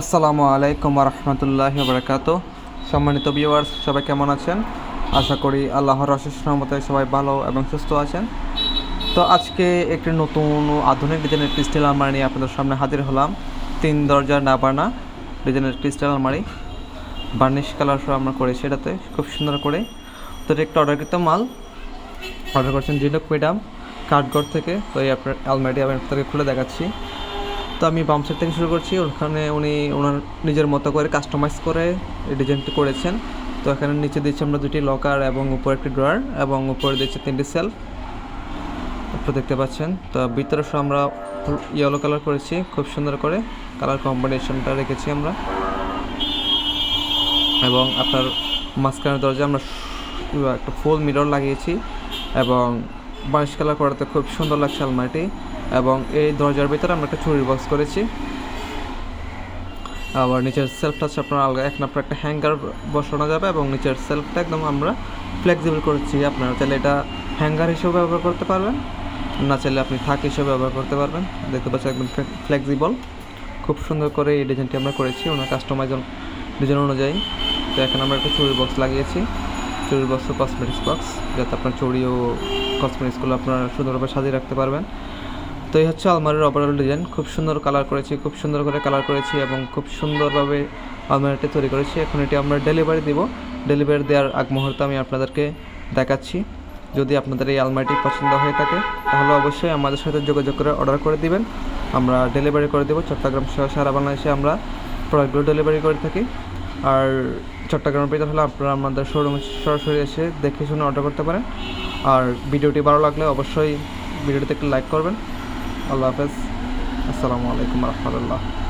আসসালামু আলাইকুম রহমতুল্লাহ বরকাত সম্মানিত ভিউয়ার্স সবাই কেমন আছেন? আশা করি আল্লাহর অশেষ রহমতে সবাই ভালো এবং সুস্থ আছেন। তো আজকে একটি নতুন আধুনিক ডিজাইনের ক্রিস্টাল আলমারি নিয়ে আপনাদের সামনে হাজির হলাম। তিন দরজার নাবানা ডিজাইনের ক্রিস্টাল আলমারি। বার্নিশ কালার সহ আমরা করেছি এটাতে, খুব সুন্দর করে। তো এটা একটা অর্ডারকৃত মাল। অর্ডার করছেন জিনক ম্যাডাম কাঠগড় থেকে। তো এই আপনার আলমারিটি আমি আপনাদেরকে খুলে দেখাচ্ছি। তো আমি বাম সাইড থেকে শুরু করছি। ওখানে উনি, ওনার নিজের মতো করে কাস্টমাইজ করে ডিজাইনটি করেছেন। তো এখানে নিচে দিচ্ছি আমরা দুটি লকার এবং উপরে একটি ড্রয়ার এবং উপরে দিচ্ছি তিনটি সেলফ আপনারা দেখতে পাচ্ছেন। তো ভিতরে আমরা ইয়েলো কালার করেছি, খুব সুন্দর করে কালার কম্বিনেশনটা রেখেছি আমরা। এবং আপনার মাঝখানের দরজা আমরা একটা ফুল মিরর লাগিয়েছি এবং বাঁশ কালার করাতে খুব সুন্দর লাগছে আলমারিটি। এবং এই দরজার ভিতরে আমরা একটা চুরির বক্স করেছি। আবার নিচের সেলফটা হচ্ছে আপনার আলগা এখন আপনার একটা হ্যাঙ্গার বসানো যাবে এবং নিচের সেলফটা একদম আমরা ফ্লেক্সিবল করেছি। আপনারা চাইলে এটা হ্যাঙ্গার হিসেবে ব্যবহার করতে পারবেন, না চাইলে আপনি থাক হিসেবে ব্যবহার করতে পারবেন। দেখতে পাচ্ছেন একদম ফ্লেক্সিবল খুব সুন্দর করে এই ডিজাইনটি আমরা করেছি, ওনার কাস্টমাইজ ডিজাইন অনুযায়ী। তো এখন আমরা একটা চুরির বক্স লাগিয়েছি। চুরির বক্স কসমেটিক্স বক্স যাতে আপনার চুরি ও কসমেটিক্সগুলো আপনারা সুন্দরভাবে সাজিয়ে রাখতে পারবেন। তো এই হচ্ছে আলমারির ওভারঅল ডিজাইন খুব সুন্দর কালার করেছি, খুব সুন্দর করে কালার করেছি এবং খুব সুন্দরভাবে আলমারিটি তৈরি করেছি। এখন এটি আমরা ডেলিভারি দিব। ডেলিভারি দেওয়ার আগ মুহূর্তে আমি আপনাদেরকে দেখাচ্ছি। যদি আপনাদের এই আলমারিটি পছন্দ হয়ে থাকে, তাহলে অবশ্যই আমাদের সাথে যোগাযোগ করে অর্ডার করে দিবেন। আমরা ডেলিভারি করে দেবো। চট্টগ্রাম সহ সারা বাংলাদেশে আমরা প্রোডাক্টগুলো ডেলিভারি করে থাকি। আর চট্টগ্রামের ভিতরে হলে আপনারা আমাদের শোরুমে সরাসরি এসে দেখে শুনে অর্ডার করতে পারেন। আর ভিডিওটি ভালো লাগলে অবশ্যই ভিডিওটিতে একটু লাইক করবেন। আল্লাহ হাফেজ আসসালামু আলাইকুম রহমতুল্লাহ